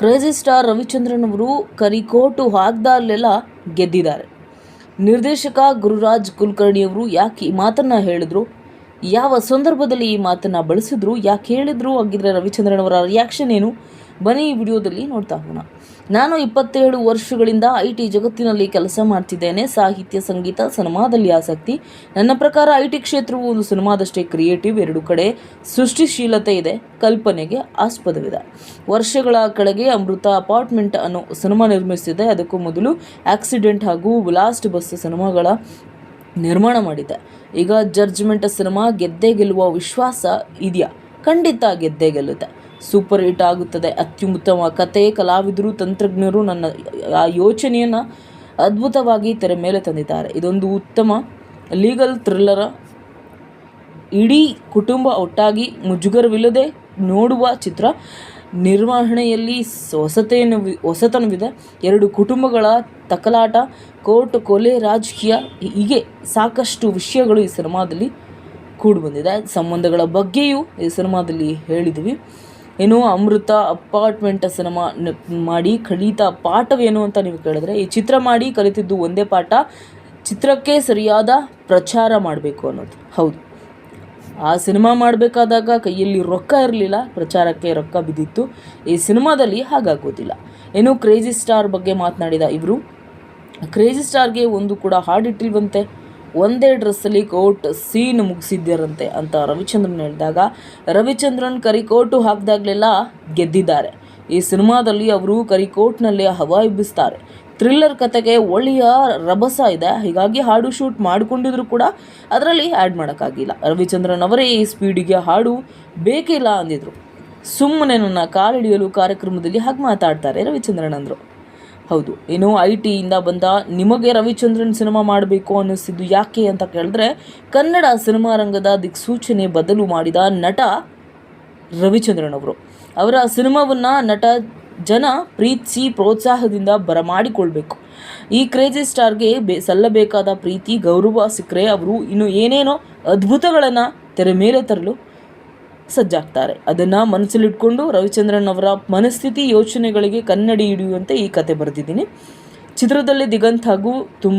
Crazy star Ravichandran ಅವರು ಕರಿಕೋಟು ಹಾಗ್ದಲ್ಲೆಲ್ಲ ಗೆದ್ದಿದ್ದಾರೆ. ನಿರ್ದೇಶಕ ಗುರುರಾಜ್ ಕುಲಕರ್ಣಿ ಅವರು ಯಾಕೆ ಈ ಮಾತನ್ನ ಹೇಳಿದ್ರು? ಯಾವ ಸಂದರ್ಭದಲ್ಲಿ ಈ ಮಾತನ್ನ ಬಳಸಿದ್ರು? ಯಾಕೆ ಹೇಳಿದ್ರು? ಹಾಗಿದ್ರೆ ರವಿಚಂದ್ರನ್ ಅವರ ರಿಯಾಕ್ಷನ್ ಏನು? ಬನ್ನಿ ಈ ವಿಡಿಯೋದಲ್ಲಿ ನೋಡ್ತಾ ಹೋಗೋಣ. ನಾನು ಇಪ್ಪತ್ತೇಳು ವರ್ಷಗಳಿಂದ ಐ ಟಿ ಜಗತ್ತಿನಲ್ಲಿ ಕೆಲಸ ಮಾಡ್ತಿದ್ದೇನೆ. ಸಾಹಿತ್ಯ, ಸಂಗೀತ, ಸಿನಿಮಾದಲ್ಲಿ ಆಸಕ್ತಿ. ನನ್ನ ಪ್ರಕಾರ ಐ ಟಿ ಕ್ಷೇತ್ರವು ಒಂದು ಸಿನಿಮಾದಷ್ಟೇ ಕ್ರಿಯೇಟಿವ್ ಎರಡು ಕಡೆ ಸೃಷ್ಟಿಶೀಲತೆ ಇದೆ, ಕಲ್ಪನೆಗೆ ಆಸ್ಪದವಿದೆ. ವರ್ಷಗಳ ಕೆಳಗೆ ಅಮೃತ ಅಪಾರ್ಟ್ಮೆಂಟ್ ಅನ್ನು ಸಿನಿಮಾ ನಿರ್ಮಿಸಿದೆ. ಅದಕ್ಕೂ ಮೊದಲು ಆಕ್ಸಿಡೆಂಟ್ ಹಾಗೂ ಬ್ಲಾಸ್ಟ್ ಬಸ್ ಸಿನಿಮಾಗಳ ನಿರ್ಮಾಣ ಮಾಡಿದೆ. ಈಗ ಜಡ್ಜ್ಮೆಂಟ್ ಸಿನಿಮಾ ಗೆದ್ದೇ ಗೆಲ್ಲುವ ವಿಶ್ವಾಸ ಇದೆಯಾ? ಖಂಡಿತ ಗೆದ್ದೇ ಗೆಲ್ಲುತ್ತೆ. ಸೂಪರ್ ಹಿಟ್ ಆಗುತ್ತದೆ. ಅತ್ಯುತ್ತಮ ಕತೆ ಕಲಾವಿದರು, ತಂತ್ರಜ್ಞರು ನನ್ನ ಆ ಯೋಚನೆಯನ್ನು ಅದ್ಭುತವಾಗಿ ತೆರೆ ಮೇಲೆ ತಂದಿದ್ದಾರೆ. ಇದೊಂದು ಉತ್ತಮ ಲೀಗಲ್ ಥ್ರಿಲ್ಲರ. ಇಡೀ ಕುಟುಂಬ ಒಟ್ಟಾಗಿ ಮುಜುಗರವಿಲ್ಲದೆ ನೋಡುವ ಚಿತ್ರ. ನಿರ್ವಹಣೆಯಲ್ಲಿ ಹೊಸತೆಯನ್ನು ಹೊಸತೇನು ಹೊಸತನವಿದೆ. ಎರಡು ಕುಟುಂಬಗಳ ತಕಲಾಟ, ಕೋರ್ಟ್, ಕೊಲೆ, ರಾಜಕೀಯ ಹೀಗೆ ಸಾಕಷ್ಟು ವಿಷಯಗಳು ಈ ಸಿನಿಮಾದಲ್ಲಿ ಕೂಡಿಬಂದಿದೆ. ಸಂಬಂಧಗಳ ಬಗ್ಗೆಯೂ ಈ ಸಿನಿಮಾದಲ್ಲಿ ಹೇಳಿದ್ವಿ. ಏನು ಅಮೃತ ಅಪಾರ್ಟ್ಮೆಂಟ್ ಸಿನಿಮಾ ಮಾಡಿ ಕಲಿತ ಪಾಠವೇನು ಅಂತ ನೀವು ಕೇಳಿದ್ರೆ, ಈ ಚಿತ್ರ ಮಾಡಿ ಕಲಿತಿದ್ದು ಒಂದೇ ಪಾಠ, ಚಿತ್ರಕ್ಕೆ ಸರಿಯಾದ ಪ್ರಚಾರ ಮಾಡಬೇಕು ಅನ್ನೋದು. ಹೌದು. ಆ ಸಿನಿಮಾ ಮಾಡಬೇಕಾದಾಗ ಕೈಯಲ್ಲಿ ರೊಕ್ಕ ಇರಲಿಲ್ಲ, ಪ್ರಚಾರಕ್ಕೆ ರೊಕ್ಕ ಬಿದ್ದಿತ್ತು. ಈ ಸಿನಿಮಾದಲ್ಲಿ ಹಾಗಾಗೋದಿಲ್ಲ. ಏನು ಕ್ರೇಜಿ ಸ್ಟಾರ್ ಬಗ್ಗೆ ಮಾತನಾಡಿದ ಇವರು. ಕ್ರೇಜಿ ಸ್ಟಾರ್ಗೆ ಒಂದು ಕೂಡ ಹಾಡಿಟ್ಟಿಲ್ವಂತೆ. ಒಂದೇ ಡ್ರೆಸ್ಸಲ್ಲಿ ಕೋಟ್ ಸೀನ್ ಮುಗಿಸಿದ್ದಾರಂತೆ ಅಂತ ರವಿಚಂದ್ರನ್ ಹೇಳಿದಾಗ, ರವಿಚಂದ್ರನ್ ಕರಿಕೋಟು ಹಾಕಿದಾಗಲೆಲ್ಲ ಗೆದ್ದಿದ್ದಾರೆ. ಈ ಸಿನಿಮಾದಲ್ಲಿ ಅವರು ಕರಿಕೋಟ್ನಲ್ಲಿ ಹವಾ ಎಬ್ಬಿಸ್ತಾರೆ ಥ್ರಿಲ್ಲರ್ ಕತೆಗೆ ಒಳ್ಳೆಯ ರಭಸ ಇದೆ. ಹೀಗಾಗಿ ಹಾಡು ಶೂಟ್ ಮಾಡಿಕೊಂಡಿದ್ರು ಕೂಡ ಅದರಲ್ಲಿ ಆ್ಯಡ್ ಮಾಡೋಕ್ಕಾಗಿಲ್ಲ. ರವಿಚಂದ್ರನ್ ಅವರೇ ಈ ಸ್ಪೀಡಿಗೆ ಹಾಡು ಬೇಕಿಲ್ಲ ಅಂದಿದ್ರು. ಸುಮ್ಮನೆ ನನ್ನ ಕಾಲಿಡಿಯಲು ಕಾರ್ಯಕ್ರಮದಲ್ಲಿ ಹಾಗೆ ಮಾತಾಡ್ತಾರೆ ರವಿಚಂದ್ರನ್ ಅಂದರು. ಹೌದು. ಏನು ಐ ಟಿಯಿಂದ ಬಂದ ನಿಮಗೆ ರವಿಚಂದ್ರನ್ ಸಿನಿಮಾ ಮಾಡಬೇಕು ಅನ್ನಿಸಿದ್ದು ಯಾಕೆ ಅಂತ ಕೇಳಿದ್ರೆ, ಕನ್ನಡ ಸಿನಿಮಾ ರಂಗದ ದಿಕ್ಸೂಚನೆ ಬದಲು ಮಾಡಿದ ನಟ ರವಿಚಂದ್ರನ್ ಅವರು. ಅವರ ಸಿನಿಮಾವನ್ನು ನಟ ಜನ ಪ್ರೀತಿಸಿ ಪ್ರೋತ್ಸಾಹದಿಂದ ಬರಮಾಡಿಕೊಳ್ಬೇಕು. ಈ ಕ್ರೇಜಿ ಸ್ಟಾರ್ಗೆ ಬೆ, ಸಲ್ಲಬೇಕಾದ ಪ್ರೀತಿ, ಗೌರವ ಸಿಕ್ಕರೆ ಅವರು ಇನ್ನು ಏನೇನೋ ಅದ್ಭುತಗಳನ್ನು ತೆರೆ ಮೇಲೆ ತರಲು ಸಜ್ಜಾಗ್ತಾರೆ. ಅದನ್ನು ಮನಸ್ಸಲ್ಲಿಟ್ಕೊಂಡು ರವಿಚಂದ್ರನ್ ಅವರ ಮನಸ್ಥಿತಿ ಯೋಚನೆಗಳಿಗೆ ಕನ್ನಡಿ ಹಿಡಿಯುವಂತೆ ಈ ಕತೆ ಬರೆದಿದ್ದೀನಿ. ಚಿತ್ರದಲ್ಲಿ ದಿಗಂತ್ ಹಾಗೂ ತುಂ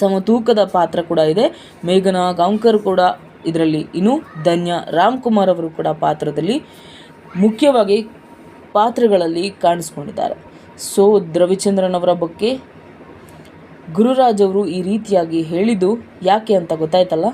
ಸಮತೂಕದ ಪಾತ್ರ ಕೂಡ ಇದೆ. ಮೇಘನಾ, ಗಾಂವ್ಕರ್ ಕೂಡ ಇದರಲ್ಲಿ ಇನ್ನು ಧನ್ಯ, ರಾಮ್ಕುಮಾರ್ ಅವರು ಕೂಡ ಪಾತ್ರದಲ್ಲಿ ಮುಖ್ಯವಾಗಿ ಪಾತ್ರಗಳಲ್ಲಿ ಕಾಣಿಸ್ಕೊಂಡಿದ್ದಾರೆ. ಸೊ ರವಿಚಂದ್ರನ್ ಅವರ ಬಗ್ಗೆ ಗುರುರಾಜ್ ಅವರು ಈ ರೀತಿಯಾಗಿ ಹೇಳಿದ್ದು ಯಾಕೆ ಅಂತ ಗೊತ್ತಾಯ್ತಲ್ಲ?